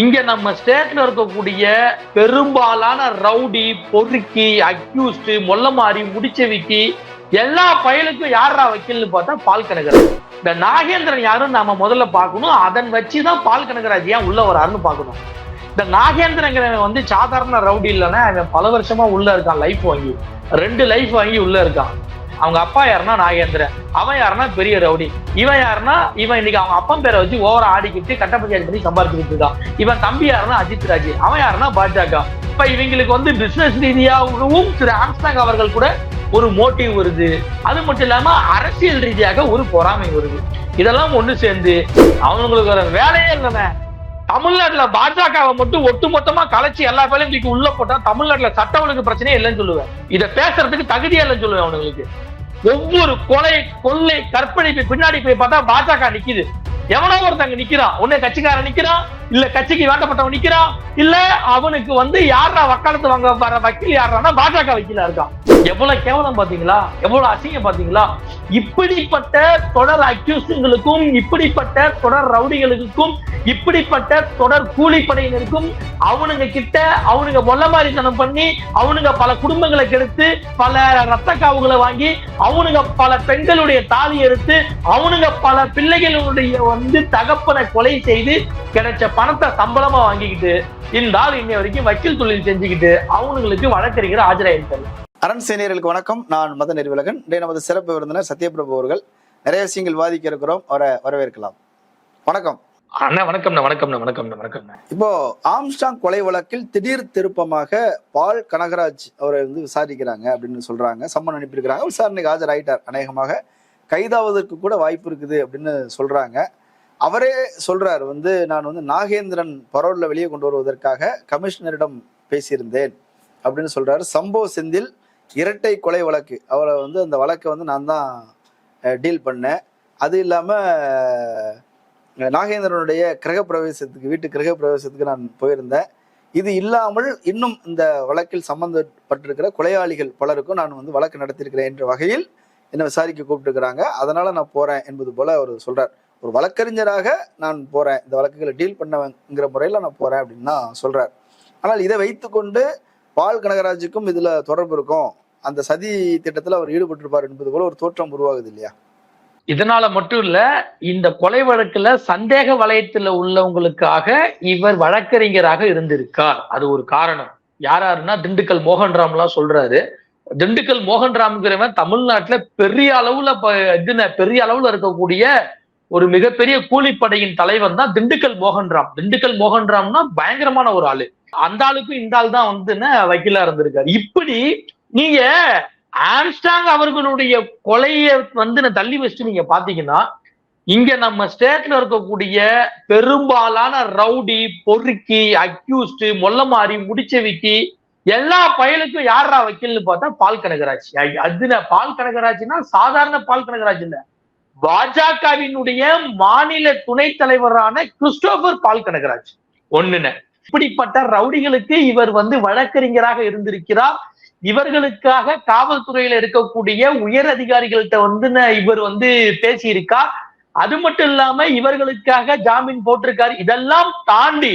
இங்க நம்ம ஸ்டேட்ல இருக்கக்கூடிய பெரும்பாலான ரவுடி பொறுக்கி அக்யூஸ்ட் மொல்லமாரி முடிச்சவிக்கி எல்லா பயலுக்கும் யாரா வக்கீல்னு பார்த்தா பால் கனகராஜ். இந்த நாகேந்திரன் யாருன்னு நாம முதல்ல பார்க்கணும். அதன் வச்சுதான் பால் கனகராஜ் ஏன் உள்ள வராருன்னு பார்க்கணும். இந்த நாகேந்திரங்கிறவன் வந்து சாதாரண ரவுடி இல்லைன்னா அவன் பல வருஷமா உள்ள இருக்கான் லைஃப் வாங்கி. ரெண்டு லைஃப் வாங்கி உள்ள இருக்கான். அவங்க அப்பா யாருன்னா நாகேந்திரன். அவன் யாருன்னா பெரிய ரவுடி. இவன் யாருன்னா இவன் இன்னைக்கு அவங்க அப்பன் பேரை வச்சு ஓவரா ஆடிக்கிட்டு கட்டப்பட்டி பண்ணி சம்பாதிச்சுக்கிட்டு இருக்கான். இவன் தம்பி யாருன்னா அஜித் ராஜ். அவன் யாருன்னா பாஜக. இப்ப இவங்களுக்கு வந்து பிசினஸ் ரீதியாகவும் திரு ஆம்ஸ்டாங் அவர்கள் கூட ஒரு மோட்டிவ் வருது. அது மட்டும் இல்லாம அரசியல் ரீதியாக ஒரு பொறாமை வருது. இதெல்லாம் ஒண்ணு சேர்ந்து அவங்களுக்கு ஒரு வேலையே இல்லைண்ணே. தமிழ்நாட்டுல பாஜகவை மட்டும் ஒட்டுமொத்தமா கலைச்சு எல்லா வேலையும் தூக்கி உள்ள போட்டா தமிழ்நாட்டுல சட்ட ஒழுங்கு பிரச்சனையே இல்லைன்னு சொல்லுவேன். இதை பேசுறதுக்கு தகுதியா இல்லைன்னு சொல்லுவேன் அவனுங்களுக்கு. ஒவ்வொரு கொலை கொள்ளை கற்பழிப்பு பின்னாடி போய் பார்த்தா பாஜக நிக்குது. எவனோ ஒருத்தங்க நிக்கிறான். உன்னை கட்சிக்காரன் நிக்கிறான். இல்ல கட்சிக்கு வேண்டப்பட்டவன் நிக்கிறான். இல்ல அவனுக்கு வந்து யாரா வக்காலத்து வாங்க வர வக்கீல் யாரானா பாஜக வக்கீலா இருக்கான். எவ்வளவு கேவலம் பாத்தீங்களா? எவ்வளவு அசிங்கம் பாத்தீங்களா? இப்படிப்பட்ட தொடர் அக்யூஸ்டுங்களுக்கும் இப்படிப்பட்ட தொடர் ரவுடிகளுக்கும் இப்படிப்பட்ட தொடர் கூலிப்படையினருக்கும் அவனுங்க கிட்ட அவனுங்க மொல்ல மாதிரித்தனம் பண்ணி அவனுங்க பல குடும்பங்களை கெடுத்து பல ரத்த காவுகளை வாங்கி அவனுங்க பல பெண்களுடைய தாலி எடுத்து அவனுங்க பல பிள்ளைகளுடைய வந்து தகப்பனை கொலை செய்து கிடைச்ச பணத்தை சம்பளமா வாங்கிக்கிட்டு இந்த ஆள் இன்னை வரைக்கும் வக்கீல் தொழில் செஞ்சுக்கிட்டு அவனுங்களுக்கு வழக்கறிஞர் ஆஜராயிருக்காரு. அரண் சேனியர்களுக்கு வணக்கம். நான் மத நெறிவிலகன் இன்றைய நமது சிறப்பு விருந்தினர் சத்யபிரபு அவர்கள். நிறைய விஷயங்கள் வாதிக்க இருக்கிறோம். அவரை வரவேற்கலாம். வணக்கம். அண்ணா வணக்கம்ண்ணா வணக்கம்ண்ணா வணக்கம்ண்ணா வணக்கம்ண்ணா. இப்போ ஆம்ஸ்டாங் கொலை வழக்கில் திடீர் திருப்பமாக பால் கனகராஜ் அவரை வந்து விசாரிக்கிறாங்க அப்படின்னு சொல்றாங்க. சம்மன் அனுப்பியிருக்கிறாங்க. விசாரணைக்கு ஆஜராயிட்டார் அநேகமாக. கைதாவதற்கு கூட வாய்ப்பு இருக்குது அப்படின்னு சொல்றாங்க. அவரே சொல்றாரு வந்து நான் வந்து நாகேந்திரன் பரோல்ல வெளியே கொண்டு வருவதற்காக கமிஷனரிடம் பேசியிருந்தேன் அப்படின்னு சொல்றாரு. சம்போ செந்தில் இரட்டை கொலை வழக்கு. அவரை வந்து அந்த வழக்கை வந்து நான் தான் டீல் பண்ணேன். அது இல்லாமல் நாகேந்திரனுடைய கிரகப்பிரவேசத்துக்கு வீட்டு கிரகப்பிரவேசத்துக்கு நான் போயிருந்தேன். இது இல்லாமல் இன்னும் இந்த வழக்கில் சம்பந்தப்பட்டிருக்கிற கொலையாளிகள் பலருக்கும் நான் வந்து வழக்கு நடத்தியிருக்கிறேன் என்ற வகையில் என்னை விசாரிக்க கூப்பிட்டுருக்கிறாங்க. அதனால நான் போறேன் என்பது போல அவர் சொல்றார். ஒரு வழக்கறிஞராக நான் போறேன். இந்த வழக்குகளை டீல் பண்ணவங்கிற முறையில் நான் போறேன் அப்படின்னு தான் சொல்றார். ஆனால் இதை வைத்துக்கொண்டு பால் கனகராஜுக்கும் இதுல தொடர்பு இருக்கும். அந்த சதி திட்டத்தில் அவர் ஈடுபட்டிருப்பார் என்பது போல ஒரு தோற்றம் உருவாகுது இல்லையா? இதனால மட்டும் இல்ல இந்த கொலை வழக்குல சந்தேக வலயத்துல உள்ளவங்களுக்காக இவர் வழக்கறிஞராக இருந்திருக்கார். அது ஒரு காரணம். யாராருன்னா திண்டுக்கல் மோகன்ராம் எல்லாம் சொல்றாரு. திண்டுக்கல் மோகன்ராம்ங்கிறவன் தமிழ்நாட்டுல பெரிய அளவுல இதுன பெரிய அளவுல இருக்கக்கூடிய ஒரு மிகப்பெரிய கூலிப்படையின் தலைவன் தான் திண்டுக்கல் மோகன்ராம். திண்டுக்கல் மோகன்ராம்னா பயங்கரமான ஒரு ஆளு. அந்த ஆளுக்கும் இந்த ஆள் தான் வந்து வக்கீலா இருந்திருக்காரு. இப்படி நீங்க ஆம்ஸ்டாங் அவர்களுடைய கொலையை வந்து நான் தள்ளி வச்சுட்டு நீங்க பாத்தீங்கன்னா இங்க நம்ம ஸ்டேட்ல இருக்கக்கூடிய பெரும்பாலான ரவுடி பொறுக்கி அக்யூஸ்ட் மொல்லமாரி முடிச்சவிக்கி எல்லா பயலுக்கும் யாரா வக்கீல்னு பார்த்தா பால் கனகராஜ். அதுல பால் கனகராஜ்னா சாதாரண பால் கனகராஜ் இல்ல. பாஜகவினுடைய மாநில துணைத் தலைவரான கிறிஸ்டோபர் பால் கனகராஜ். ஒண்ணுன இப்படிப்பட்ட ரவுடிகளுக்கு இவர் வந்து வழக்கறிஞராக இருந்திருக்கிறார். இவர்களுக்காக காவல்துறையில இருக்கக்கூடிய உயர் அதிகாரிகள்கிட்ட வந்து இவர் வந்து பேசியிருக்கா? அது மட்டும் இல்லாம இவர்களுக்காக ஜாமீன் போட்டிருக்காரு. இதெல்லாம் தாண்டி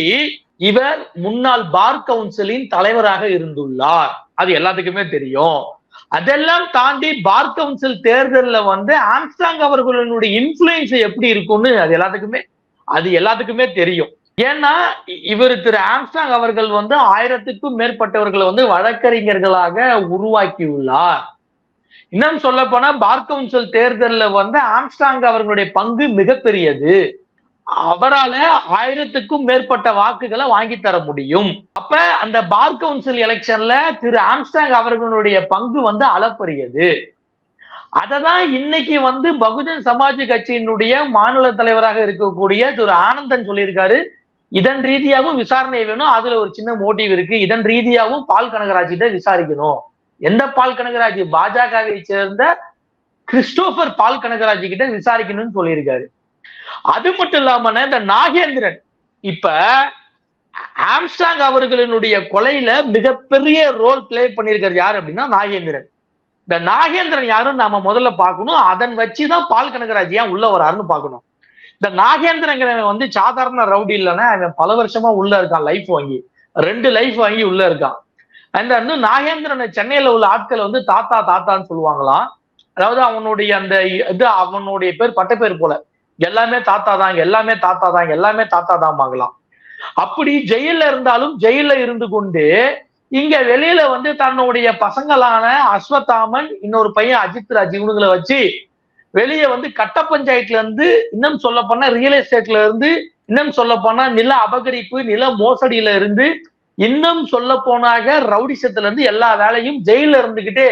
இவர் முன்னாள் பார் கவுன்சிலின் தலைவராக இருந்துள்ளார். அது எல்லாத்துக்குமே தெரியும். அதெல்லாம் தாண்டி பார் கவுன்சில் தேர்தலில் வந்து ஆம்ஸ்டாங் அவர்களுடைய இன்ஃபுளுன்ஸ் எப்படி இருக்கும்னு அது எல்லாத்துக்குமே அது எல்லாத்துக்குமே தெரியும். ஏன்னா இவர் திரு ஆம்ஸ்டாங் அவர்கள் வந்து ஆயிரத்துக்கும் மேற்பட்டவர்களை வந்து வழக்கறிஞர்களாக உருவாக்கியுள்ளார். இன்னும் சொல்ல போனா பார் கவுன்சில் தேர்தலில் வந்து ஆம்ஸ்டாங் அவர்களுடைய பங்கு மிகப்பெரியது. அவரால ஆயிரத்துக்கும் மேற்பட்ட வாக்குகளை வாங்கி தர முடியும். அப்ப அந்த பார் கவுன்சில் எலெக்ஷன்ல திரு ஆம்ஸ்டாங் அவர்களுடைய பங்கு வந்து அளப்பரியது. அததான் இன்னைக்கு வந்து பகுஜன் சமாஜ் கட்சியினுடைய மாநில தலைவராக இருக்கக்கூடிய திரு ஆனந்தன் சொல்லியிருக்காரு. இதன் ரீதியாகவும் விசாரணை வேணும். அதுல ஒரு சின்ன மோட்டிவ் இருக்கு. இதன் ரீதியாகவும் பால் கனகராஜ் கிட்ட விசாரிக்கணும். எந்த பால் கனகராஜ்? பாஜகவை சேர்ந்த கிறிஸ்டோபர் பால் கனகராஜ் கிட்ட விசாரிக்கணும்னு சொல்லியிருக்காரு. அது மட்டும் இல்லாம இந்த நாகேந்திரன். இப்ப ஆம்ஸ்டாங் அவர்களினுடைய கொலையில மிகப்பெரிய ரோல் பிளே பண்ணியிருக்கிறது யார் அப்படின்னா நாகேந்திரன். இந்த நாகேந்திரன் யாரும் நாம முதல்ல பார்க்கணும். அதன் வச்சுதான் பால் கனகராஜ் ஏன் உள்ள வராருன்னு பார்க்கணும். இந்த நாகேந்திரங்கிறவன் வந்து சாதாரண ரவுடி இல்லைன்னா அவன் பல வருஷமா உள்ள இருக்கான் லைஃப் வாங்கி. ரெண்டு லைஃப் வாங்கி உள்ள இருக்கான். அந்த வந்து நாகேந்திரன் சென்னையில உள்ள ஆட்களை வந்து தாத்தா தாத்தான்னு சொல்லுவாங்களாம். அதாவது அவனுடைய அந்த இது அவனுடைய பேர் பட்ட பேர் போல. எல்லாமே தாத்தா தான் எல்லாமே தாத்தா தான் எல்லாமே தாத்தா தான் வாங்கலாம் அப்படி ஜெயில இருந்தாலும் ஜெயில இருந்து கொண்டு இங்க வெளியில வந்து தன்னுடைய பசங்களான அஸ்வத்தாமன் இன்னொரு பையன் அஜித் ராஜ் இவனுங்களை வச்சு வெளியே வந்து கட்ட பஞ்சாயத்துல இருந்து இன்னும் சொல்ல போனா ரியல் எஸ்டேட்ல இருந்து இன்னும் சொல்ல போனா நில அபகரிப்பு நில மோசடியில இருந்து இன்னும் சொல்ல போனாக ரவுடிசத்துல இருந்து எல்லா வேலையும் ஜெயில இருந்துகிட்டே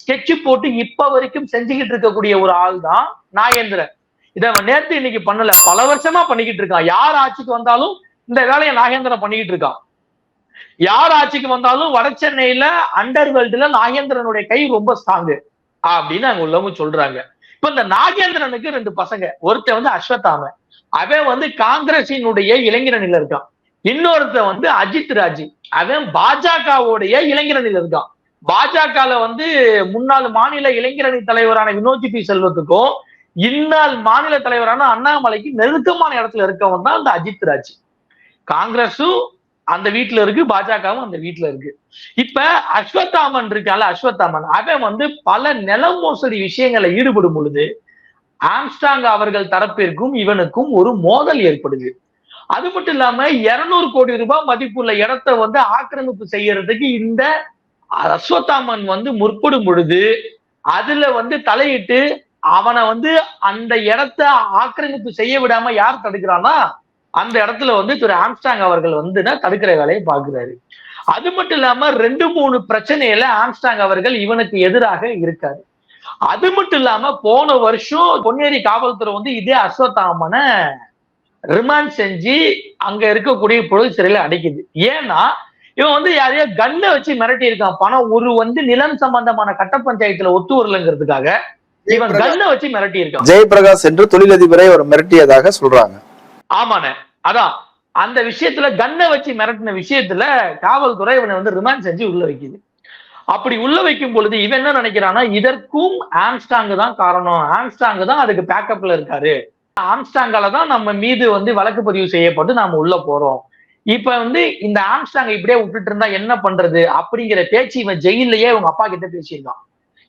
ஸ்கெட்ச் போட்டு இப்ப வரைக்கும் செஞ்சுக்கிட்டு இருக்கக்கூடிய ஒரு ஆள் தான் நாகேந்திரன். இதை அவன் நேத்து இன்னைக்கு பண்ணல. பல வருஷமா பண்ணிக்கிட்டு இருக்கான். யார் ஆட்சிக்கு வந்தாலும் இந்த வேலையை நாகேந்திரன் பண்ணிக்கிட்டு இருக்கான். யார் ஆட்சிக்கு வந்தாலும் வட சென்னையில அண்டர் வேர்ல்டுல நாகேந்திரனுடைய கை ரொம்ப ஸ்ட்ராங்கு அப்படின்னு அங்க உள்ளவங்க சொல்றாங்க. இப்ப இந்த நாகேந்திரனுக்கு ரெண்டு பசங்க. ஒருத்தன் வந்து அஸ்வத்தாம அவன் வந்து காங்கிரசினுடைய இளைஞரணில இருக்கான். இன்னொருத்தன் வந்து அஜித் ராஜ். அவன் பாஜகவுடைய இளைஞரணில இருக்கான். பாஜகல வந்து முன்னாள் மாநில இளைஞரணி தலைவரான வினோஜி பி செல்வத்துக்கும் இந்நாள் மாநில தலைவரான அண்ணாமலைக்கு நெருக்கமான இடத்துல இருக்கவன் தான் அந்த அஜித் ராஜ். காங்கிரஸும் அந்த வீட்டுல இருக்கு பாஜகவும் அந்த வீட்டுல இருக்கு. இப்ப அஸ்வத்தாமன் இருக்கால அஸ்வத்தாமன் அவன் வந்து பல நில மோசடி விஷயங்களை ஈடுபடும் பொழுது ஆம்ஸ்டாங் அவர்கள் தரப்பிற்கும் இவனுக்கும் ஒரு மோதல் ஏற்படுது. அது மட்டும் இல்லாம இருநூறு கோடி ரூபாய் மதிப்புள்ள இடத்தை வந்து ஆக்கிரமிப்பு செய்யறதுக்கு இந்த அஸ்வத்தாமன் வந்து முற்படும் பொழுது அதுல வந்து தலையிட்டு அவனை வந்து அந்த இடத்த ஆக்கிரமிப்பு செய்ய விடாம யார் தடுக்கிறான்னா அந்த இடத்துல வந்து திரு ஆம்ஸ்டாங் அவர்கள் வந்து தடுக்கிற வேலையை பார்க்கிறாரு. அது மட்டும் இல்லாம ரெண்டு மூணு பிரச்சனையில ஆம்ஸ்டாங் அவர்கள் இவனுக்கு எதிராக இருக்காரு. அது மட்டும் இல்லாம போன வருஷம் பொன்னேரி காவல்துறை வந்து இதே அஸ்வத்தாமனை ரிமாண்ட் செஞ்சு அங்க இருக்கக்கூடிய பொழுது சிறையில அடைக்குது. ஏன்னா இவன் வந்து யாரையோ கன்னை வச்சு மிரட்டி இருக்கான் பணம் ஒரு வந்து நிலம் சம்பந்தமான கட்ட பஞ்சாயத்துல ஒத்து வரலங்கிறதுக்காக இவன் கன்னை வச்சு மிரட்டி இருக்கான் ஜெயபிரகாஷ் என்று தொழிலதிபரை ஒரு மிரட்டியதாக சொல்றாங்க. ஆமாண்ணே. அதான். அந்த விஷயத்துல கண்ணை வச்சு மிரட்டின விஷயத்துல காவல்துறை இவனை வந்து ரிமாண்ட் செஞ்சு உள்ள வைக்குது. அப்படி உள்ள வைக்கும் பொழுது இவன் என்ன நினைக்கிறான்னா இதற்கும் ஆம்ஸ்டாங் தான் காரணம். ஆம்ஸ்டாங் தான் அதுக்கு பேக்கப்ல இருக்காரு. ஆம்ஸ்டாங்கால தான் நம்ம மீது வந்து வழக்கு பதிவு செய்யப்பட்டு நாம உள்ள போறோம். இப்ப வந்து இந்த ஆம்ஸ்டாங்க இப்படியே விட்டுட்டு இருந்தா என்ன பண்றது? அப்படிங்கிற பேச்சு இவன் ஜெயிலையே இவங்க அப்பா கிட்ட பேசியிருக்கான்.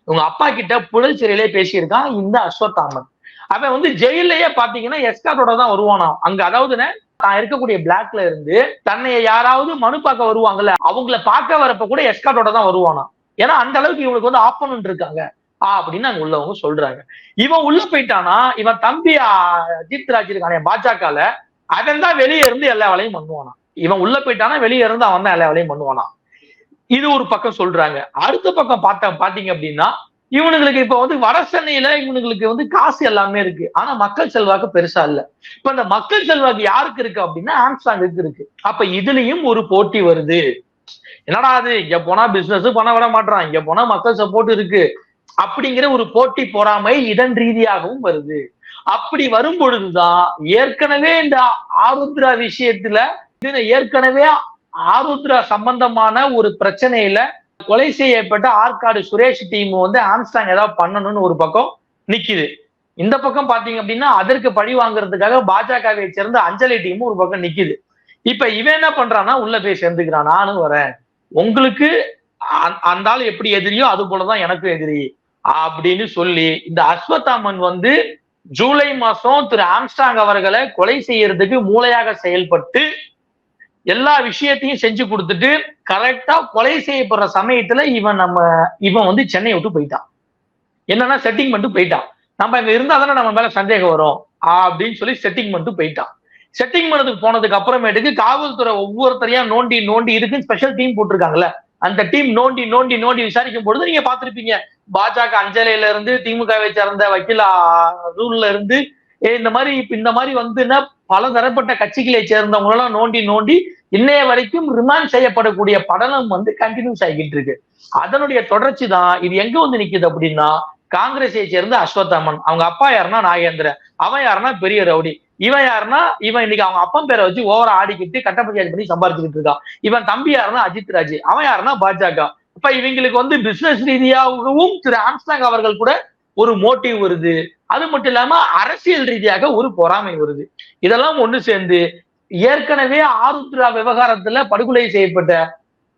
இவங்க அப்பா கிட்ட புழல் சிறையிலே பேசியிருக்கான் இந்த அஸ்வத்தாமன் அவன் வந்து ஜெயிலேயே பாத்தீங்கன்னா எஸ்கார்டோட தான் வருவானாம் அங்க அதாவதுன்னு தான் இருக்கக்கூடிய பிளாக்ல இருந்து தன்னை யாராவது மனு பார்க்க வருவாங்கல்ல அவங்கள பார்க்க வரப்ப கூட எஸ்கார்டோட தான் வருவானாம் ஏன்னா அந்த அளவுக்கு இவனுக்கு வந்து ஆப்பனன்ட் இருக்காங்க. அப்படின்னு அங்க உள்ளவங்க சொல்றாங்க. இவன் உள்ள போயிட்டானா? இவன் தம்பி அஜித் ராஜ் இருக்கானே பாஜகல அவன் தான் வெளியே இருந்து எல்லா வேலையும் பண்ணுவானா? இவன் உள்ள போயிட்டானா? வெளியே இருந்து அவன் தான் எல்லா வேலையும் பண்ணுவானா? இது ஒரு பக்கம் சொல்றாங்க. அடுத்த பக்கம் பார்த்த பாத்தீங்க அப்படின்னா இவனுங்களுக்கு இப்ப வந்து வட சென்னையில இவனுங்களுக்கு வந்து காசு எல்லாமே இருக்கு. ஆனா மக்கள் செல்வாக்கு பெருசா இல்ல. இப்ப இந்த மக்கள் செல்வாக்கு யாருக்கு இருக்கு அப்படின்னா ஆம்ஸ்டாங்குக்கு இருக்கு. அப்ப இதுலயும் ஒரு போட்டி வருது. என்னடா அது? இங்க போனா பிசினஸ் பண்ண விட மாட்டான் இங்க போனா மக்கள் சப்போர்ட் இருக்கு. அப்படிங்கிற ஒரு போட்டி பொறாமை இதன் ரீதியாகவும் வருது. அப்படி வரும் பொழுதுதான் ஏற்கனவே இந்த ஆருத்ரா விஷயத்துல இது ஏற்கனவே ஆருத்ரா சம்பந்தமான ஒரு பிரச்சனையில கொலை செய்யப்பட்ட ஆற்காடு சுரேஷ் டீம் வந்து ஆம்ஸ்டாங் ஏதாவது பண்ணணும்னு ஒரு பக்கம் நிக்குது. இந்த பக்கம் பாத்தீங்க அப்படின்னா அதற்கு பழி வாங்குறதுக்காக பாஜகவை சேர்ந்த அஞ்சலி டீமும் ஒரு பக்கம் நிக்குது. இப்ப இவன் என்ன பண்றான்னா உள்ள போய் சேர்ந்துக்கிறான். நானும் வரேன். உங்களுக்கு அந்த ஆள் எப்படி எதிரியோ அது போலதான் எனக்கும் எதிரி அப்படின்னு சொல்லி இந்த அஸ்வத்தாமன் வந்து ஜூலை மாசம் திரு ஆம்ஸ்டாங் அவர்களை கொலை செய்யறதுக்கு மூளையாக செயல்பட்டு எல்லா விஷயத்தையும் செஞ்சு கொடுத்துட்டு கரெக்டா கொலை செய்யப்படுற சமயத்துல இவன் நம்ம இவன் வந்து சென்னை விட்டு போயிட்டான். என்னன்னா செட்டிங் பண்ணிட்டு போயிட்டான். நம்ம இங்க இருந்தா தானே நம்ம மேல சந்தேகம் வரும் அப்படின்னு சொல்லி செட்டிங் பண்ணிட்டு போயிட்டான். செட்டிங் பண்ணதுக்கு போனதுக்கு அப்புறமேட்டுக்கு காவல்துறை ஒவ்வொருத்தரையா நோண்டி நோண்டி இதுக்குன்னு ஸ்பெஷல் டீம் போட்டிருக்காங்கல்ல அந்த டீம் நோண்டி நோண்டி நோண்டி விசாரிக்கும் பொழுது நீங்க பாத்திருப்பீங்க பாஜக அஞ்சலையில இருந்து திமுகவை சேர்ந்த வக்கீல் ரூல்ல இருந்து இந்த மாதிரி இப்ப இந்த மாதிரி வந்துன்னா பல தரப்பட்ட கட்சிகளை சேர்ந்தவங்க எல்லாம் நோண்டி நோண்டி இன்னைய வரைக்கும் ரிமாண்ட் செய்யப்படக்கூடிய படலம் வந்து கண்டினியூஸ் ஆகிட்டு இருக்கு. அதனுடைய தொடர்ச்சி தான் இது எங்க வந்து நிக்குது அப்படின்னா காங்கிரஸை சேர்ந்த அஸ்வத்தாமன் அவங்க அப்பா யாருன்னா நாகேந்திரன். அவன் யாருன்னா பெரிய ரவுடி. இவன் யாருன்னா இவன் இன்னைக்கு அவங்க அப்பன் பேரை வச்சு ஓவரா ஆடிக்கிட்டு கட்ட பஞ்சாயத்து பண்ணி சம்பாதிச்சுக்கிட்டு இருக்கான். இவன் தம்பி யாருன்னா அஜித் ராஜ். அவன் யாருன்னா பாஜக. இப்ப இவங்களுக்கு வந்து பிசினஸ் ரீதியாகவும் திரு ஆம்ஸ்டாங் அவர்கள் கூட ஒரு மோட்டிவ் வருது. அது மட்டும் இல்லாம அரசியல் ரீதியாக ஒரு பொறாமை வருது. இதெல்லாம் ஒண்ணு சேர்ந்து ஏற்கனவே ஆருத்ரா விவகாரத்துல படுகொலை செய்யப்பட்ட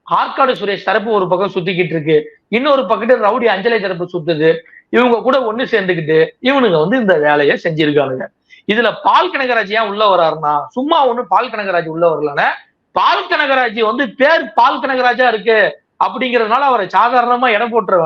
ஆற்காடு சுரேஷ் தரப்பு ஒரு பக்கம் சுத்திக்கிட்டு இருக்கு. இன்னொரு பக்கத்து ரவுடி அஞ்சலி தரப்பு சுத்துது. இவங்க கூட ஒண்ணு சேர்ந்துக்கிட்டு இவனுங்க வந்து இந்த வேலையை செஞ்சிருக்கானுங்க. இதுல பால் கனகராஜ் ஏன் உள்ள வராருன்னா சும்மா ஒண்ணு பால் கனகராஜ் உள்ள வரலன பால் கனகராஜ் வந்து பேர் பால் கனகராஜா இருக்கு அப்படிங்கறதுனால அவரை சாதாரணமா இடம் போட்டுற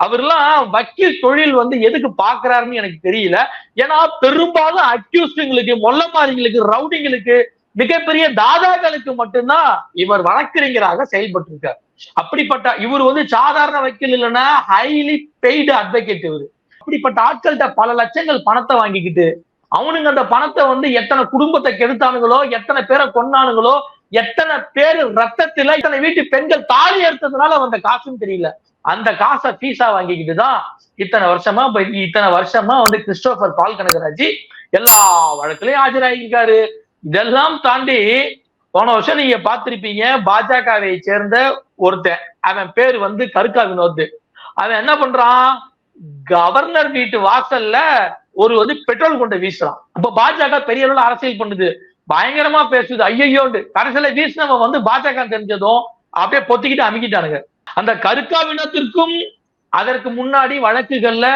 அவர்லாம் வக்கீல் தொழில் வந்து எதுக்கு பாக்குறாருன்னு எனக்கு தெரியல. ஏன்னா பெரும்பாலும் அக்யூஸ்டுங்களுக்கு மொல்லமாரிங்களுக்கு ரவுடிங்களுக்கு மிகப்பெரிய தாதாக்களுக்கு மட்டும்தான் இவர் வழக்கறிஞராக செயல்பட்டு இருக்கார் அப்படிப்பட்ட இவர் வந்து சாதாரண வக்கீல் இல்லைன்னா ஹைலி பெய்டு அட்வொகேட் இவர். அப்படிப்பட்ட ஆட்கள்கிட்ட பல லட்சங்கள் பணத்தை வாங்கிக்கிட்டு அவனுங்க அந்த பணத்தை வந்து எத்தனை குடும்பத்தை கெடுத்தானுங்களோ எத்தனை பேரை கொன்னானுங்களோ எத்தனை பேர் ரத்தத்துல இத்தனை வீட்டு பெண்கள் தாலி எடுத்ததுனால வந்த காசுன்னு தெரியல. அந்த காசை பீஸா வாங்கிக்கிட்டு தான் இத்தனை வருஷமா இத்தனை வருஷமா வந்து கிறிஸ்டோபர் பால் கனகராஜ் எல்லா வழக்குலயும் ஆஜராகிருக்காரு இதெல்லாம் தாண்டி போன வருஷம் நீங்க பாத்திருப்பீங்க பாஜகவை சேர்ந்த ஒருத்தன். அவன் பேர் வந்து கருக்கா வினோத். அவன் என்ன பண்றான்? கவர்னர் வீட்டு வாசல்ல ஒரு வந்து பெட்ரோல் கொண்டு வீசுறான். அப்ப பாஜக பெரிய அளவுல அரசியல் பண்ணுது. பயங்கரமா பேசுது. ஐயோண்டு கடைசியில வீசினவன் வந்து பாஜக தெரிஞ்சதும் அப்படியே பொத்திக்கிட்டு அமுக்கிட்டானுங்க. அந்த கருக்காவினத்திற்கும் அதற்கு முன்னாடி வழக்குகள்ல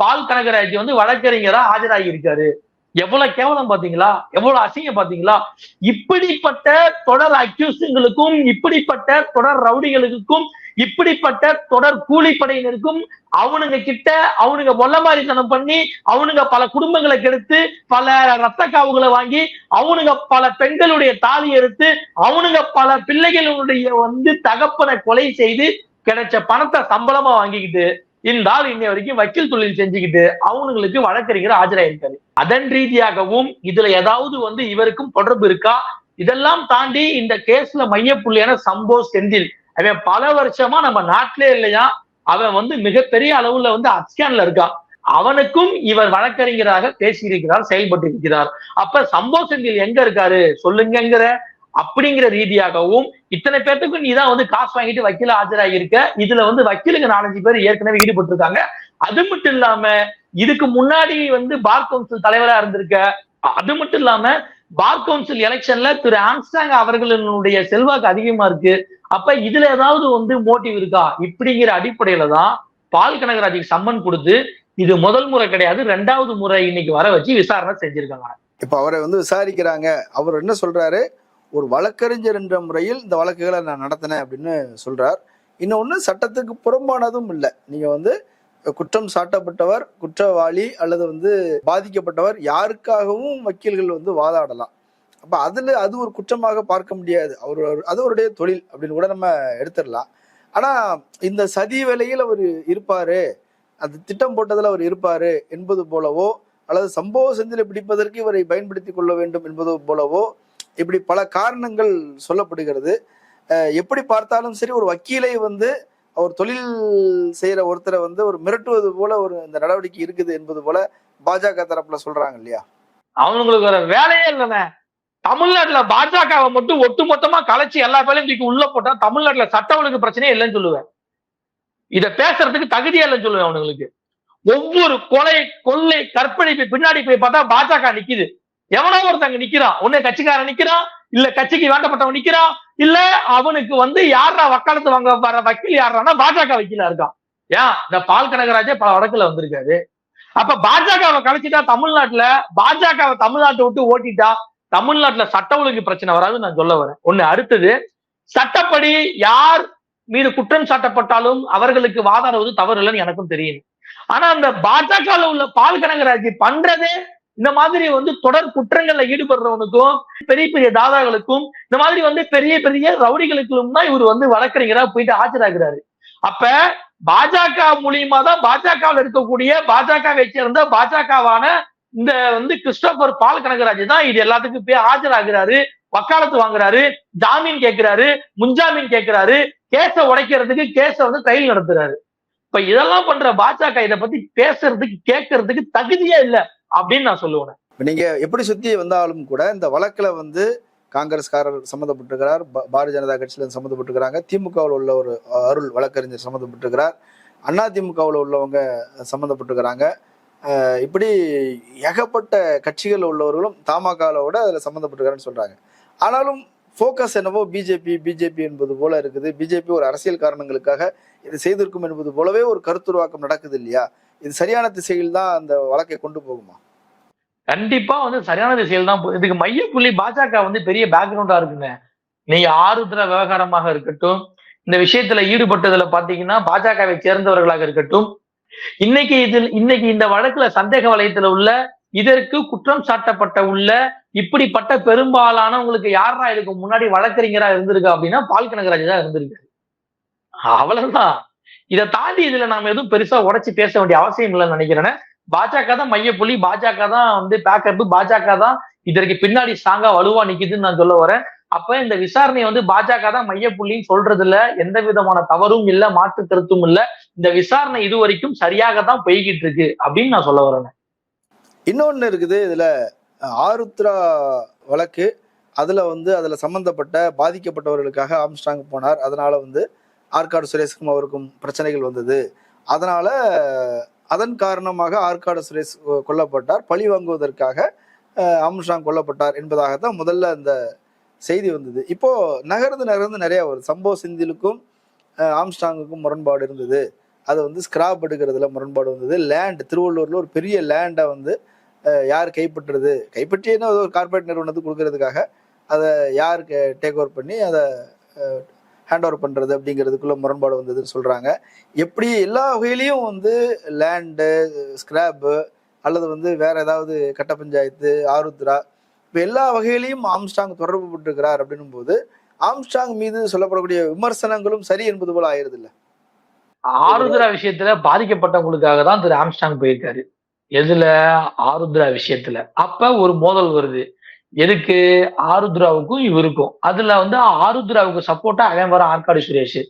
பால் கனகராஜ் வந்து வழக்கறிஞரா ஆஜராகி இருக்காரு எவ்வளவு கேவலம் பாத்தீங்களா? எவ்வளவு அசிங்கம் பாத்தீங்களா? இப்படிப்பட்ட தொடர் அக்யூஸ்டுங்களுக்கும் இப்படிப்பட்ட தொடர் ரவுடிகளுக்கும் இப்படிப்பட்ட தொடர் கூலிப்படையினருக்கும் அவனுங்க கிட்ட அவனுங்க மொல்லமாரித்தனம் பண்ணி அவனுங்க பல குடும்பங்களை கெடுத்து பல ரத்த காவுகளை வாங்கி அவனுங்க பல பெண்களுடைய தாலி எடுத்து அவனுங்க பல பிள்ளைகளுடைய வந்து தகப்பனை கொலை செய்து கிடைச்ச பணத்தை சம்பளமா வாங்கிக்கிட்டு இந்த ஆள் இன்னை வரைக்கும் வக்கீல் தொழில் செஞ்சுக்கிட்டு அவனுங்களுக்கு வழக்கறிஞர் ஆஜராயிருக்காரு. அதன் ரீதியாகவும் இதுல ஏதாவது வந்து இவருக்கும் தொடர்பு இருக்கா? இதெல்லாம் தாண்டி இந்த கேஸ்ல மையப்புள்ளியான சம்போ செந்தில் அவன் பல வருஷமா நம்ம நாட்டிலே இல்லையா? அவன் வந்து மிகப்பெரிய அளவுல வந்து அப்கான்ல இருக்கான். அவனுக்கும் இவர் வழக்கறிஞராக பேசியிருக்கிறார் செயல்பட்டு இருக்கிறார் அப்ப சம்போ செந்தில் எங்க இருக்காரு? சொல்லுங்கிற அப்படிங்கிற ரீதியாகவும் இத்தனை பேர்த்துக்கும் நீ தான் வந்து காசு வாங்கிட்டு வக்கீல ஆஜராகி இருக்க இதுல வந்து வக்கீலுக்கு நாலஞ்சு பேர் ஏற்கனவே ஈடுபட்டு இருக்காங்க அது மட்டும் இல்லாம இதுக்கு முன்னாடி வந்து பார் கவுன்சில் தலைவரா இருந்திருக்க. அது மட்டும் இல்லாம பார் கவுன்சில் எலெக்ஷன்ல திரு ஆம்ஸ்டாங் அவர்களினுடைய செல்வாக்கு அதிகமா இருக்கு. அப்ப இதுல ஏதாவது வந்து மோட்டிவ் இருக்கா? இப்படிங்கிற அடிப்படையில தான் பால் கனகராஜுக்கு சம்மன் கொடுத்து இது முதல் முறை கிடையாது ரெண்டாவது முறை இன்னைக்கு வர வச்சு விசாரணை செஞ்சிருக்காங்க. இப்ப அவரை வந்து விசாரிக்கிறாங்க. அவர் என்ன சொல்றாரு? ஒரு வழக்கறிஞர் என்ற முறையில் இந்த வழக்குகளை நான் நடத்தினேன் அப்படின்னு சொல்றார். இன்னொன்னு சட்டத்துக்கு புறம்பானதும் இல்லை. நீங்க வந்து குற்றம் சாட்டப்பட்டவர் குற்றவாளி அல்லது வந்து பாதிக்கப்பட்டவர் யாருக்காகவும் வக்கீல்கள் வந்து வாதாடலாம். அப்ப அதுல அது ஒரு குற்றமாக பார்க்க முடியாது. அவர் அது அவருடைய தொழில் அப்படின்னு கூட நம்ம எடுத்துடலாம். ஆனா இந்த சதி வேலையில் அவர் இருப்பாரு அது திட்டம் போட்டதில் அவர் இருப்பாரு என்பது போலவோ அல்லது சம்பவ செந்திலை பிடிப்பதற்கு இவரை பயன்படுத்தி கொள்ள வேண்டும் என்பது போலவோ இப்படி பல காரணங்கள் சொல்லப்படுகிறது. எப்படி பார்த்தாலும் சரி ஒரு வக்கீலை வந்து அவர் தொழில் செய்யற ஒருத்தரை வந்து ஒரு மிரட்டுவது போல ஒரு இந்த நடவடிக்கை இருக்குது என்பது போல பாஜக தரப்புல சொல்றாங்க இல்லையா? அவங்களுக்கு ஒரு வேலையே இல்லைண்ணே. தமிழ்நாட்டுல பாஜகவை மட்டும் ஒட்டுமொத்தமா கலைச்சு எல்லா பேரையும் தூக்கி உள்ள போட்டா தமிழ்நாட்டுல சட்ட ஒழுங்கு பிரச்சனையே இல்லைன்னு சொல்லுவேன். இத பேசுறதுக்கு தகுதியா இல்லைன்னு சொல்லுவேன் அவனுங்களுக்கு. ஒவ்வொரு கொலை கொள்ளை கற்பழிப்பு பின்னாடி போய் பார்த்தா பாஜக நிக்குது. எவனோ ஒருத்தங்க நிக்கிறான். உன்னை கட்சிக்காரன் நிக்கிறான். இல்ல கட்சிக்கு வேண்டப்பட்டவன் நிக்கிறான் இல்ல அவனுக்கு வந்து யாரா வக்காலத்து வாங்க வர வக்கீல் யாரானா பாஜக வக்கீலா இருக்கான். ஏன்? இந்த பால் கனகராஜே பல வழக்குல வந்திருக்காரு. அப்ப பாஜகவை கலைச்சிட்டா தமிழ்நாட்டுல பாஜகவை தமிழ்நாட்டை விட்டு ஓட்டிட்டா தமிழ்நாட்டுல சட்ட ஒழுங்கு பிரச்சனை வராது நான் சொல்ல வரேன். ஒண்ணு அடுத்தது சட்டப்படி யார் மீது குற்றம் சாட்டப்பட்டாலும் அவர்களுக்கு வாதாடுவது தவறு இல்லைன்னு எனக்கும் தெரியும். ஆனா அந்த பாஜக உள்ள பால் கனகராஜ் பண்றதே இந்த மாதிரி வந்து தொடர் குற்றங்கள்ல ஈடுபடுறவனுக்கும் பெரிய பெரிய தாதாக்களுக்கும் இந்த மாதிரி வந்து பெரிய பெரிய ரவுடிகளுக்கும் தான் இவர் வந்து வழக்கறிஞரா போயிட்டு ஆஜராகிறாரு. அப்ப பாஜக மூலியமா தான் பாஜகவில் இருக்கக்கூடிய பாஜகவை சேர்ந்த பாஜகவான இந்த வந்து கிறிஸ்டோபர் பால் கனகராஜ் தான் இது எல்லாத்துக்கும் போய் ஆஜராகிறாரு வக்காலத்து வாங்குறாரு ஜாமீன் கேட்கிறாரு முன்ஜாமீன் கேட்கிறாரு கேஸ உடைக்கிறதுக்கு கேஸ வந்து ட்ரையல் நடத்துறாரு. இப்ப இதெல்லாம் பண்ற பாஜக இதை பத்தி பேசுறதுக்கு கேட்கறதுக்கு தகுதியே இல்லை. அப்படின்னு நான் சொல்லுவேன். இப்ப நீங்க எப்படி சுத்தி வந்தாலும் கூட இந்த வழக்குல வந்து காங்கிரஸ்காரர் சம்மந்தப்பட்டிருக்கிறார் பாரதிய ஜனதா கட்சியில சம்மந்தப்பட்டிருக்கிறாங்க திமுகவில் உள்ள ஒரு அருள் வழக்கறிஞர் சம்மந்தப்பட்டிருக்கிறார் அண்ணா திமுகவில் உள்ளவங்க சம்மந்தப்பட்டிருக்கிறாங்க. இப்படி ஏகப்பட்ட கட்சிகள் உள்ளவர்களும் தமாகாவோட அதில் சம்மந்தப்பட்டிருக்காருன்னு சொல்கிறாங்க ஆனாலும் ஃபோக்கஸ் என்னவோ பிஜேபி பிஜேபி என்பது போல இருக்குது. பிஜேபி ஒரு அரசியல் காரணங்களுக்காக இது செய்திருக்கும் என்பது போலவே ஒரு கருத்துருவாக்கம் நடக்குது இல்லையா? இது சரியான திசையில் தான் அந்த வழக்கை கொண்டு போகுமா? கண்டிப்பா வந்து சரியான திசையில் தான் இதுக்கு மையப்புள்ளி பாஜக வந்து பெரிய பேக்ரவுண்டா இருக்குங்க. நீங்க ஆறுதல விவகாரமாக இருக்கட்டும் இந்த விஷயத்துல ஈடுபட்டதுல பாத்தீங்கன்னா பாஜகவை சேர்ந்தவர்களாக இருக்கட்டும் இன்னைக்கு இதில் இன்னைக்கு இந்த வழக்குல சந்தேக வலயத்துல உள்ள இதற்கு குற்றம் சாட்டப்பட்ட உள்ள இப்படிப்பட்ட பெரும்பாலான உங்களுக்கு யாரா இதுக்கு முன்னாடி வழக்கறிஞரா இருந்திருக்கா அப்படின்னா பால் கனகராஜ் தான் இருந்திருக்கு அவ்வளவுதான். இதை தாண்டி இதுல நாம எதுவும் பெருசா உடைச்சு பேச வேண்டிய அவசியம் இல்லைன்னு நினைக்கிறேன்னு பாஜக தான் மையப்புள்ளி பாஜக தான் வந்து பேக்கப் பாஜக தான் இதற்கு பின்னாடி ஸ்ட்ராங்கா வலுவா நிக்குதுன்னு நான் சொல்ல வரேன். அப்ப இந்த விசாரணையை வந்து பாஜக தான் மையப்புள்ளின்னு சொல்றதுல எந்த விதமான தவறும் இல்ல மாற்று கருத்தும் இல்ல. இந்த விசாரணை இது வரைக்கும் சரியாக தான் போய்கிட்டு இருக்கு அப்படின்னு நான் சொல்ல வரேன். இன்னொன்று இருக்குது இதில் ஆருத்ரா வழக்கு. அதில் வந்து அதில் சம்மந்தப்பட்ட பாதிக்கப்பட்டவர்களுக்காக ஆம்ஸ்ட்ராங் போனார். அதனால் வந்து ஆற்காடு சுரேஷ்கும் அவருக்கும் பிரச்சனைகள் வந்தது. அதனால் அதன் காரணமாக ஆற்காடு சுரேஷ் கொல்லப்பட்டார். பழி வாங்குவதற்காக ஆம்ஸ்டாங் ஆம்ஸ்ட்ராங் கொல்லப்பட்டார் என்பதாகத்தான் முதல்ல அந்த செய்தி வந்தது. இப்போது நகர்ந்து நகர்ந்து நிறையா வருது சம்பவ சிந்திலுக்கும் ஆம்ஸ்டாங்குக்கும் முரண்பாடு இருந்தது. அது வந்து ஸ்கிராப் எடுக்கிறதுல முரண்பாடு வந்தது. லேண்ட் திருவள்ளூரில் ஒரு பெரிய லேண்டை வந்து யார் கைப்பற்றுறது? கைப்பற்றியன்னா ஒரு கார்ப்பரேட் நிறுவனத்துக்கு கொடுக்கறதுக்காக அதை யார் டேக் ஓவர் பண்ணி அதை ஹேண்ட் ஓவர் பண்ணுறது அப்படிங்கிறதுக்குள்ள முரண்பாடு வந்ததுன்னு சொல்கிறாங்க எப்படி எல்லா வகையிலையும் வந்து லேண்டு ஸ்கிராப்பு அல்லது வந்து வேற ஏதாவது கட்ட பஞ்சாயத்து ஆருத்ரா இப்போ எல்லா வகையிலையும் ஆம்ஸ்டாங் தொடர்பு பட்டிருக்கிறார் அப்படின்னும் போது ஆம்ஸ்டாங் மீது சொல்லப்படக்கூடிய விமர்சனங்களும் சரி என்பது போல ஆயிருது இல்லை? ஆருத்ரா விஷயத்துல பாதிக்கப்பட்டவங்களுக்காக தான் திரு ஆம்ஸ்டாங் போயிருக்காரு. எதுல? ஆருத்ரா விஷயத்துல. அப்ப ஒரு மோதல் வருது. எதுக்கு? ஆருத்ராவுக்கும் இவருக்கும். அதுல வந்து ஆருத்ராவுக்கு சப்போர்ட்டா அவன் வர ஆற்காடு சுரேஷ்.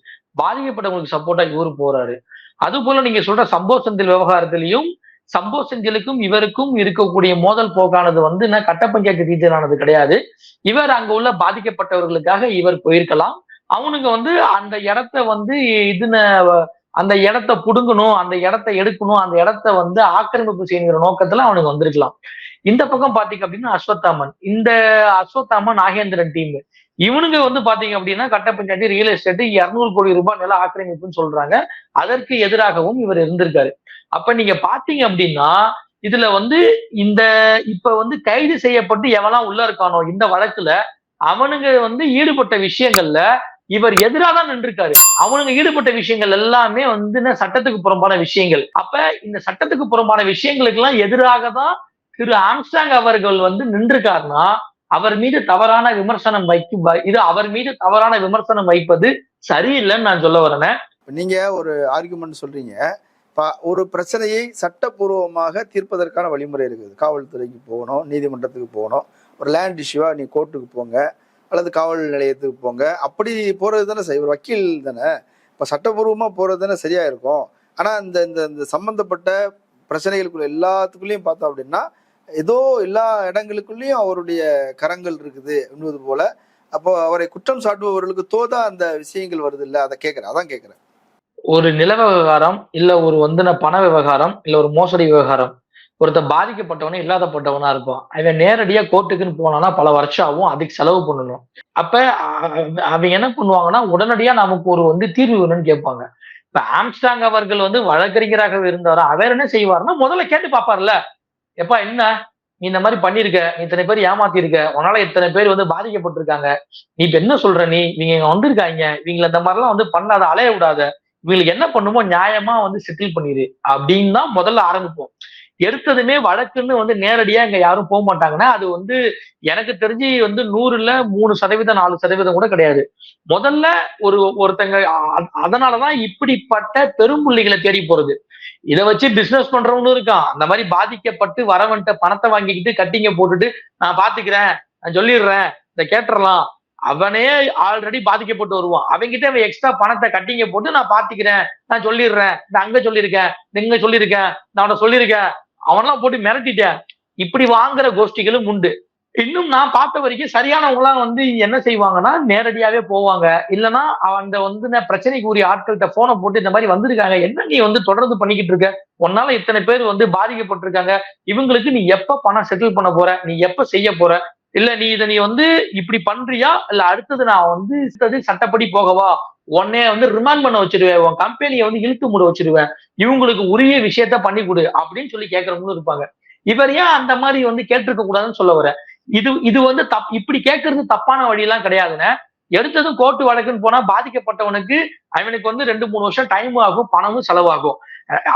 பாதிக்கப்பட்டவங்களுக்கு சப்போர்ட்டா இவரு போறாரு. அது போல நீங்க சொல்ற சம்போ செந்தில் விவகாரத்திலையும் சம்போ செந்திலுக்கும் இவருக்கும் இருக்கக்கூடிய மோதல் போக்கானது வந்து என்ன? கட்ட பஞ்சாயத்து ரீதியிலானது கிடையாது. இவர் அங்க உள்ள பாதிக்கப்பட்டவர்களுக்காக இவர் போயிருக்கலாம். அவனுங்க வந்து அந்த இடத்த வந்து இதுன அந்த இடத்த புடுங்கணும் அந்த இடத்த எடுக்கணும் அந்த இடத்த வந்து ஆக்கிரமிப்பு செய்யணுங்கிற நோக்கத்துல அவனுக்கு வந்திருக்கலாம். இந்த பக்கம் பாத்தீங்க அப்படின்னா அஸ்வத்தாமன். இந்த அஸ்வத்தாமன் நாகேந்திரன் டீம் இவனுங்க வந்து பாத்தீங்க அப்படின்னா கட்ட பஞ்சாயத்து ரியல் எஸ்டேட் இருநூறு கோடி ரூபாய் நில ஆக்கிரமிப்புன்னு சொல்றாங்க. அதற்கு எதிராகவும் இவர் இருந்திருக்காரு. அப்ப நீங்க பாத்தீங்க அப்படின்னா இதுல வந்து இந்த இப்ப வந்து கைது செய்யப்பட்டு எவெல்லாம் உள்ள இருக்கானோ இந்த வழக்குல அவனுங்க வந்து ஈடுபட்ட விஷயங்கள்ல இவர் எதிராக தான் நின்றுருக்காரு. அவனுங்க ஈடுபட்ட விஷயங்கள் எல்லாமே வந்து சட்டத்துக்கு புறம்பான விஷயங்கள். அப்ப இந்த சட்டத்துக்கு புறம்பான விஷயங்களுக்கு எல்லாம் எதிராக தான் திரு ஆம்ஸ்டாங் அவர்கள் வந்து நின்றுருக்காருன்னா அவர் மீது தவறான விமர்சனம் வைக்கும் இது அவர் மீது தவறான விமர்சனம் வைப்பது சரியில்லைன்னு நான் சொல்ல வரேன். நீங்க ஒரு ஆர்குமெண்ட் சொல்றீங்க. ஒரு பிரச்சனையை சட்டப்பூர்வமாக தீர்ப்பதற்கான வழிமுறை இருக்குது. காவல்துறைக்கு போகணும் நீதிமன்றத்துக்கு போகணும். ஒரு லேண்ட் இஷ்யூவா நீ கோர்ட்டுக்கு போங்க. அல்லது காவல் நிலையத்துக்கு போங்க. அப்படி போறது தானே சரி ஒரு வக்கீல் தானே. இப்போ சட்டபூர்வமாக போறது தானே சரியா இருக்கும். ஆனால் இந்த இந்த இந்த சம்பந்தப்பட்ட பிரச்சனைகளுக்குள்ள எல்லாத்துக்குள்ளேயும் பார்த்தோம் அப்படின்னா ஏதோ எல்லா இடங்களுக்குள்ளேயும் அவருடைய கரங்கள் இருக்குது என்பது போல. அப்போ அவரை குற்றம் சாட்டுபவர்களுக்கு தோதா அந்த விஷயங்கள் வருது இல்லை அதை கேட்குறேன் அதான் கேட்குறேன். ஒரு நில விவகாரம் இல்ல ஒரு வந்துன பண விவகாரம் இல்ல ஒரு மோசடி விவகாரம் ஒருத்தன் பாதிக்கப்பட்டவனே இல்லாதப்பட்டவனா இருப்பான். அவன் நேரடியா கோர்ட்டுக்குன்னு போனானா பல வருஷம் ஆகும் அதுக்கு செலவு பண்ணணும். அப்ப அ- அவங்க என்ன பண்ணுவாங்கன்னா உடனடியா நமக்கு ஒரு வந்து தீர்வு வேணும்னு கேட்பாங்க. இப்ப ஆம்ஸ்டாங் அவர்கள் வந்து வழக்கறிஞராக இருந்தாரா? அவர் என்ன செய்வாருன்னா முதல்ல கேட்டு பாப்பார்ல எப்பா என்ன? நீ இந்த மாதிரி பண்ணிருக்க நீ இத்தனை பேர் ஏமாத்தி இருக்க உன்னால இத்தனை பேர் வந்து பாதிக்கப்பட்டிருக்காங்க. நீ இப்ப என்ன சொல்ற நீ? இவங்க இங்க வந்திருக்காங்க. இவங்களை இந்த மாதிரிலாம் வந்து பண்ணாத அலைய விடாத. இவங்களுக்கு என்ன பண்ணுமோ நியாயமா வந்து செட்டில் பண்ணிடு அப்படின்னு தான் முதல்ல ஆரம்பிப்போம். எடுத்ததுமே வழக்குன்னு வந்து நேரடியா இங்க யாரும் போக மாட்டாங்கன்னா அது வந்து எனக்கு தெரிஞ்சு வந்து நூறுல மூணு சதவீதம் நாலு சதவீதம் கூட கிடையாது. முதல்ல ஒரு ஒருத்தங்க அதனாலதான் இப்படிப்பட்ட பெரும்புள்ளிகளை தேடி போறது. இதை வச்சு பிசினஸ் பண்றவனும் இருக்கான். அந்த மாதிரி பாதிக்கப்பட்டு வரவன்ட்ட பணத்தை வாங்கிக்கிட்டு கட்டிங்க போட்டுட்டு நான் பாத்துக்கிறேன் நான் சொல்லிடுறேன் இதை கேட்டுறலாம். அவனே ஆல்ரெடி பாதிக்கப்பட்டு வருவான். அவன்கிட்ட அவன் எக்ஸ்ட்ரா பணத்தை கட்டிங்க போட்டு நான் பாத்துக்கிறேன் நான் சொல்லிடுறேன் நான் அங்க சொல்லியிருக்கேன் இங்க சொல்லியிருக்கேன் நான் அவனை சொல்லியிருக்கேன் அவன்லாம் போட்டு மிரட்டிட்டேன் இப்படி வாங்குற கோஷ்டிகளும் உண்டு. இன்னும் நான் பார்த்த வரைக்கும் சரியானவங்களாம் வந்து என்ன செய்வாங்கன்னா நேரடியாவே போவாங்க. இல்லைன்னா அந்த வந்து பிரச்சனைக்கு உரிய ஆட்கள்கிட்ட போனை போட்டு இந்த மாதிரி வந்திருக்காங்க. என்ன நீ வந்து தொடர்ந்து பண்ணிக்கிட்டு இருக்க? உன்னால இத்தனை பேர் வந்து பாதிக்கப்பட்டிருக்காங்க. இவங்களுக்கு நீ எப்ப பணம் செட்டில் பண்ண போற? நீ எப்ப செய்ய போற? இல்ல நீ இதை நீ வந்து இப்படி பண்றியா? இல்ல அடுத்தது நான் வந்து சட்டப்படி போகவா? உன்னைய வந்து ரிமாண்ட் பண்ண வச்சிருவேன். உன் கம்பெனியை வந்து இழுத்து மூட வச்சிருவேன். இவங்களுக்கு உரிய விஷயத்த பண்ணி கொடு அப்படின்னு சொல்லி கேட்கறவங்களும் இருப்பாங்க. இவர் ஏன் அந்த மாதிரி வந்து கேட்டிருக்க கூடாதுன்னு சொல்ல வர? இது இது வந்து தப் இப்படி கேட்கறது தப்பான வழியெல்லாம் கிடையாதுன்னு எடுத்ததும் கோர்ட்டு வழக்குன்னு போனா பாதிக்கப்பட்டவனுக்கு அவனுக்கு வந்து ரெண்டு மூணு வருஷம் டைம் ஆகும் பணமும் செலவாகும்.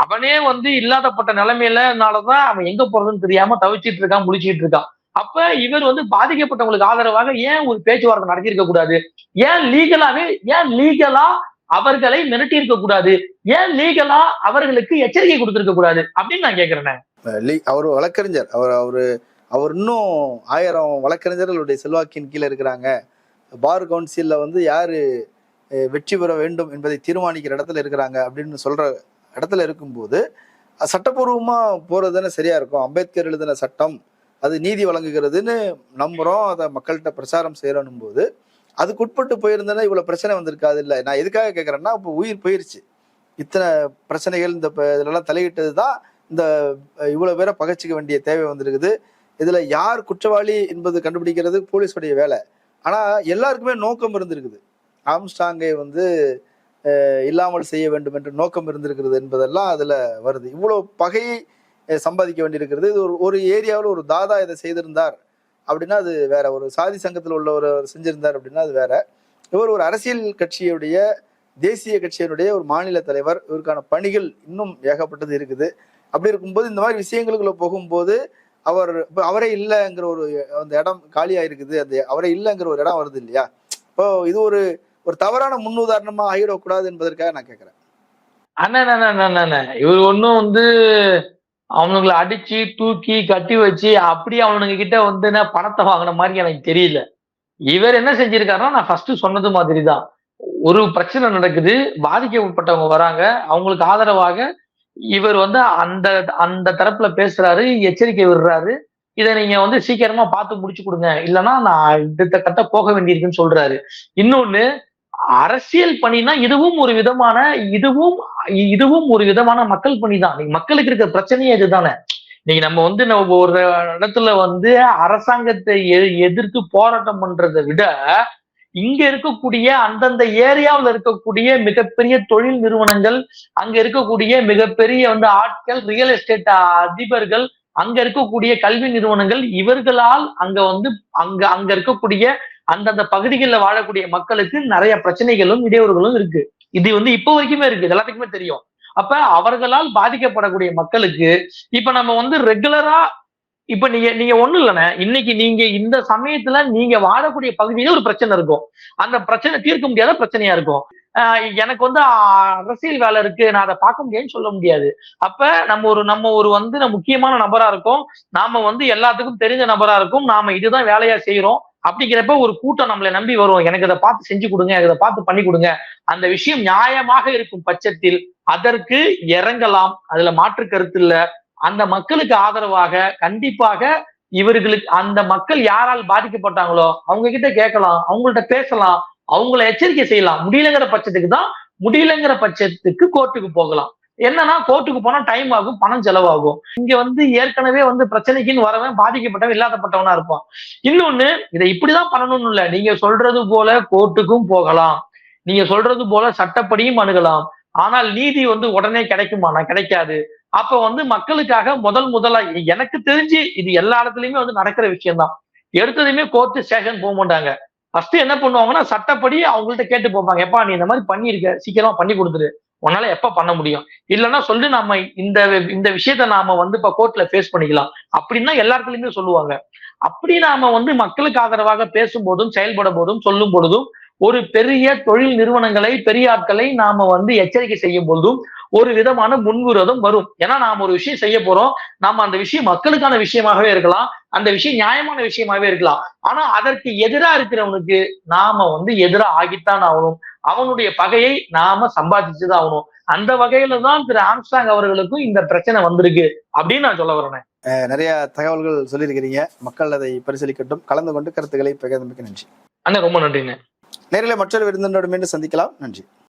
அவனே வந்து இல்லாதப்பட்ட நிலைமையிலனாலதான் அவன் எங்க போறதுன்னு தெரியாம தவிச்சிட்டு இருக்கான் முழிச்சிட்டு இருக்கான். அப்ப இவர் வந்து பாதிக்கப்பட்டவங்களுக்கு ஆதரவாக ஏன் ஒரு பேச்சுவார்த்தை நடத்தியிருக்க கூடாது? ஏன் லீகலாவே ஏன் லீகலா அவர்களை மிரட்டி இருக்க கூடாது? ஏன் லீகலா அவர்களுக்கு எச்சரிக்கை கொடுத்திருக்க கூடாது? அப்படின்னு நான் கேக்குறேன். லீ- அவர் வழக்கறிஞர். அவர் அவரு அவர் இன்னும் ஆயிரம் வழக்கறிஞர்களுடைய செல்வாக்கின் கீழே இருக்கிறாங்க. பார் கவுன்சில்ல வந்து யாரு வெற்றி பெற வேண்டும் என்பதை தீர்மானிக்கிற இடத்துல இருக்கிறாங்க அப்படின்னு சொல்ற இடத்துல இருக்கும்போது சட்டப்பூர்வமா போறது தானே சரியா இருக்கும். அம்பேத்கர் எழுதின சட்டம் அது நீதி வழங்குகிறதுன்னு நம்புகிறோம் அதை மக்கள்கிட்ட பிரச்சாரம் செய்யணும் போது அதுக்கு உட்பட்டு போயிருந்தேன்னா இவ்வளோ பிரச்சனை வந்திருக்காது. இல்லை நான் எதுக்காக கேட்குறேன்னா இப்போ உயிர் போயிருச்சு. இத்தனை பிரச்சனைகள் இந்த ப- தலையிட்டது தான் இந்த இவ்வளோ பேரை பகைச்சிக்க வேண்டிய தேவை வந்திருக்குது. இதில் யார் குற்றவாளி என்பது கண்டுபிடிக்கிறது போலீஸுடைய வேலை. ஆனால் எல்லாருக்குமே நோக்கம் இருந்திருக்குது. ஆம்ஸ்டாங்கை வந்து இல்லாமல் செய்ய வேண்டும் என்ற நோக்கம் இருந்திருக்கிறது என்பதெல்லாம் அதில் வருது. இவ்வளோ பகையை சம்பாதிக்க வேண்டியிருக்கிறது. இது ஒரு ஒரு ஏரியாவில் ஒரு தாதா இதை செய்திருந்தார் அப்படின்னா அது வேற ஒரு சாதி சங்கத்தில் உள்ள ஒரு செஞ்சிருந்தார் அப்படின்னா அது வேற. இவர் ஒரு அரசியல் கட்சியுடைய தேசிய கட்சியினுடைய ஒரு மாநில தலைவர். இவருக்கான பணிகள் இன்னும் ஏகப்பட்டது இருக்குது. அப்படி இருக்கும்போது இந்த மாதிரி விஷயங்களுக்குள்ள போகும்போது அவர் இப்போ அவரே இல்லைங்கிற ஒரு அந்த இடம் காலியா இருக்குது அந்த அவரே இல்லைங்கிற ஒரு இடம் வருது இல்லையா? இப்போ இது ஒரு ஒரு தவறான முன்னுதாரணமா ஆகிடக்கூடாது என்பதற்காக நான் கேட்கிறேன். அண்ணா அண்ணா அண்ணன் இவர் ஒன்றும் வந்து அவனுங்களை அடிச்சு தூக்கி கட்டி வச்சு அப்படியே அவனுங்க கிட்ட வந்து நான் பணத்தை வாங்கின மாதிரி எனக்கு தெரியல. இவர் என்ன செஞ்சிருக்காருன்னா நான் ஃபர்ஸ்ட் சொன்னது மாதிரி தான் ஒரு பிரச்சனை நடக்குது பாதிக்கப்பட்டவங்க வராங்க அவங்களுக்கு ஆதரவாக இவர் வந்து அந்த அந்த தரப்புல பேசுறாரு எச்சரிக்கை விடுறாரு. இதை நீங்க வந்து சீக்கிரமா பார்த்து முடிச்சு கொடுங்க. இல்லைன்னா நான் இந்த கட்ட போக வேண்டியிருக்குன்னு சொல்றாரு. இன்னொன்னு அரசியல் பணினா இதுவும் ஒரு விதமான இதுவும் இதுவும் ஒரு விதமான மக்கள் பணி தான் நீங்க மக்களுக்கு இருக்கிற பிரச்சனையே இதுதானே. நீங்க நம்ம வந்து நம்ம ஒரு இடத்துல வந்து அரசாங்கத்தை எதிர்த்து போராட்டம் பண்றதை விட இங்க இருக்கக்கூடிய அந்தந்த ஏரியாவில் இருக்கக்கூடிய மிகப்பெரிய தொழில் நிறுவனங்கள் அங்க இருக்கக்கூடிய மிகப்பெரிய வந்து ஆட்கள் ரியல் எஸ்டேட் அதிபர்கள் அங்க இருக்கக்கூடிய கல்வி நிறுவனங்கள் இவர்களால் அங்க வந்து அங்க அங்க இருக்கக்கூடிய அந்தந்த பகுதிகளில் வாழக்கூடிய மக்களுக்கு நிறைய பிரச்சனைகளும் இடையூறுகளும் இருக்கு. இது வந்து இப்போ வரைக்குமே இருக்கு. இது எல்லாத்துக்குமே தெரியும். அப்ப அவர்களால் பாதிக்கப்படக்கூடிய மக்களுக்கு இப்ப நம்ம வந்து ரெகுலரா இப்ப நீங்க நீங்க ஒண்ணு இல்லைண்ணே. இன்னைக்கு நீங்க இந்த சமயத்துல நீங்க வாழக்கூடிய பகுதியில ஒரு பிரச்சனை இருக்கும். அந்த பிரச்சனை தீர்க்க முடியாத பிரச்சனையா இருக்கும். எனக்கு வந்து அரசியல் வேலை இருக்கு. நான் அதை பார்க்க முடியாதுன்னு சொல்ல முடியாது. அப்ப நம்ம ஒரு நம்ம ஒரு வந்து நம்ம முக்கியமான நபரா இருக்கும். நாம வந்து எல்லாத்துக்கும் தெரிஞ்ச நபரா இருக்கும். நாம இதுதான் வேலையா செய்யறோம் அப்படிங்கிறப்ப ஒரு கூட்டம் நம்மளை நம்பி வரும். எனக்கு இதை பார்த்து செஞ்சு கொடுங்க இதை பார்த்து பண்ணி கொடுங்க. அந்த விஷயம் நியாயமாக இருக்கும் பட்சத்தில் அதற்கு இறங்கலாம். அதுல மாற்று கருத்து இல்ல. அந்த மக்களுக்கு ஆதரவாக கண்டிப்பாக இவர்களுக்கு அந்த மக்கள் யாரால் பாதிக்கப்பட்டாங்களோ அவங்க கிட்ட கேட்கலாம் அவங்கள்ட்ட பேசலாம் அவங்கள எச்சரிக்கை செய்யலாம். முடியலங்கிற பட்சத்துக்கு தான் முடியலங்கிற பட்சத்துக்கு கோர்ட்டுக்கு போகலாம். என்னன்னா கோர்ட்டுக்கு போனா டைம் ஆகும் பணம் செலவாகும். இங்க வந்து ஏற்கனவே வந்து பிரச்சனைக்குன்னு வரவன் பாதிக்கப்பட்டவன் இல்லாதப்பட்டவனா இருப்பான். இன்னொன்னு இதை இப்படிதான் பண்ணணும்னு இல்ல. நீங்க சொல்றது போல கோர்ட்டுக்கும் போகலாம். நீங்க சொல்றது போல சட்டப்படியும் அணுகலாம். ஆனால் நீதி வந்து உடனே கிடைக்குமானா கிடைக்காது. அப்ப வந்து மக்களுக்காக முதல் முதலா எனக்கு தெரிஞ்சு இது எல்லா இடத்துலயுமே வந்து நடக்கிற விஷயம்தான். எடுத்ததுமே கோர்ட்டு ஸ்டேஷன் போக மாட்டாங்க. ஃபர்ஸ்ட் என்ன பண்ணுவாங்கன்னா சட்டப்படி அவங்கள்ட்ட கேட்டு போப்பாங்க. எப்பா நீ இந்த மாதிரி பண்ணிருக்க சீக்கிரமா பண்ணி கொடுத்துரு. உன்னால எப்ப பண்ண முடியும்? இல்லைன்னா சொல்லி நாம இந்த இந்த விஷயத்த நாம வந்து இப்ப கோர்ட்ல ஃபேஸ் பண்ணிக்கலாம். அப்படின்னா எல்லா இடத்துலயுமே சொல்லுவாங்க. அப்படி நாம வந்து மக்களுக்கு ஆதரவாக பேசும்போதும் செயல்படும் போதும் சொல்லும் பொழுதும் ஒரு பெரிய தொழில் நிறுவனங்களை பெரிய ஆட்களை நாம வந்து எச்சரிக்கை செய்யும் பொழுதும் ஒரு விதமான முன்விரோதம் வரும். ஏன்னா நாம ஒரு விஷயம் செய்ய போறோம். நாம அந்த விஷயம் மக்களுக்கான விஷயமாகவே இருக்கலாம். அந்த விஷயம் நியாயமான விஷயமாகவே இருக்கலாம். ஆனா அதற்கு எதிரா இருக்கிறவனுக்கு நாம வந்து எதிரா ஆகித்தான் ஆகணும். அவனுடைய பகையை நாம சம்பாதிச்சுதான் ஆகணும். அந்த வகையில தான் திரு ஆம்ஸ்டாங் அவர்களுக்கும் இந்த பிரச்சனை வந்திருக்கு அப்படின்னு நான் சொல்ல வரேன். நிறைய தகவல்கள் சொல்லியிருக்கிறீங்க. மக்கள் அதை பரிசீலிக்கட்டும். கலந்து கொண்டு கருத்துக்களை பகிர்ந்தமைக்கு நன்றி. அண்ணா ரொம்ப நன்றிண்ணே நேரில் மற்றொரு விருந்தினோடு மீண்டும் சந்திக்கலாம். நன்றி.